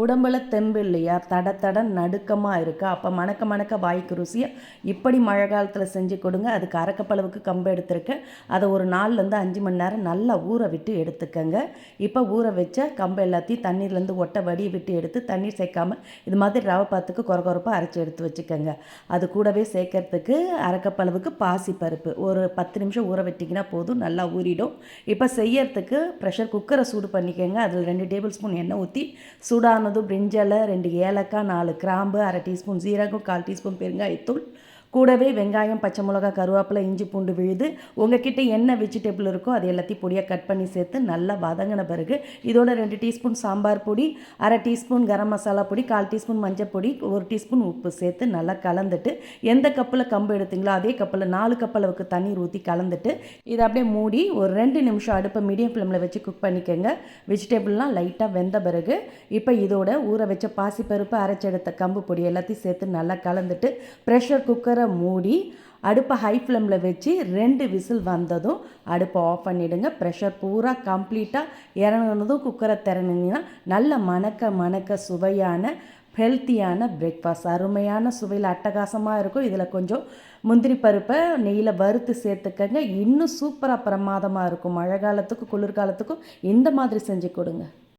உடம்புல தெம்பு இல்லையா? தட தட நடுக்கமாக இருக்கா? அப்போ மணக்க மணக்க வாய்க்கு ருசியாக இப்படி மழை காலத்தில் செஞ்சு கொடுங்க. அதுக்கு அரக்கப்பளவுக்கு கம்பு எடுத்திருக்கேன். அதை ஒரு நாலுலேருந்து அஞ்சு மணி நேரம் நல்லா ஊற விட்டு எடுத்துக்கங்க. இப்போ ஊற வச்ச கம்பு எல்லாத்தையும் தண்ணீர்லேருந்து ஒட்டை வடிய விட்டு எடுத்து தண்ணீர் சேர்க்காம இது மாதிரி ரவை பாத்துக்கு குறகுறப்பாக அரைச்சி எடுத்து வச்சுக்கோங்க. அது கூடவே சேர்க்கறதுக்கு அரக்கப்பளவுக்கு பாசி பருப்பு. ஒரு பத்து நிமிஷம் ஊற விட்டிங்கன்னா போதும் நல்லா ஊறிடும். இப்போ செய்யறதுக்கு ப்ரெஷர் குக்கரை சூடு பண்ணிக்கோங்க. அதில் ரெண்டு டேபிள் ஸ்பூன் எண்ணெய் ஊற்றி சூடானதும் பிரிஞ்சலை ரெண்டு ஏலக்காய் நாலு கிராம்பு அரை டீஸ்பூன் சீரகம் கால் டீஸ்பூன் பெருங்காயத்தூள் கூடவே வெங்காயம் பச்சை மிளகா கருவேப்பிலை இஞ்சி பூண்டு விழுது உங்ககிட்ட என்ன வெஜிடபிள் இருக்கோ அது எல்லாத்தையும் பொடியாக கட் பண்ணி சேர்த்து நல்லா வதங்கின பிறகு இதோட ரெண்டு டீஸ்பூன் சாம்பார் பொடி அரை டீஸ்பூன் கரம் மசாலா பொடி கால் டீஸ்பூன் மஞ்சள் பொடி ஒரு டீஸ்பூன் உப்பு சேர்த்து நல்லா கலந்துட்டு எந்த கப்பில் கம்பு எடுத்தீங்களோ அதே கப்பில் நாலு கப் அளவுக்கு தண்ணீர் ஊற்றி கலந்துட்டு இதை அப்படியே மூடி ஒரு ரெண்டு நிமிஷம் அடுப்பை மீடியம் ஃப்ளேமில் வச்சு குக் பண்ணிக்கோங்க. வெஜிடபிள்லாம் லைட்டாக வெந்த பிறகு இப்போ இதோட ஊற வச்ச பாசிப்பருப்பு அரைச்செடுத்த கம்பு பொடி எல்லாத்தையும் சேர்த்து நல்லா கலந்துட்டு ப்ரெஷர் குக்கர் குக்கரை மூடி அடுப்பை ஹை ஃப்ளேமில் வச்சு ரெண்டு விசில் வந்ததும் அடுப்பை ஆஃப் பண்ணிவிடுங்க ப்ரெஷர் பூரா கம்ப்ளீட்டாக இறங்குனதும் குக்கரை திறனீங்கன்னா நல்ல மணக்க மணக்க சுவையான ஹெல்த்தியான பிரேக்ஃபாஸ்ட் அருமையான சுவையில் அட்டகாசமாக இருக்கும். இதில் கொஞ்சம் முந்திரி பருப்பை நெய்யில் வறுத்து சேர்த்துக்கங்க. இன்னும் சூப்பராக பிரமாதமாக இருக்கும். மழை காலத்துக்கும் குளிர்காலத்துக்கும் இந்த மாதிரி செஞ்சு கொடுங்க.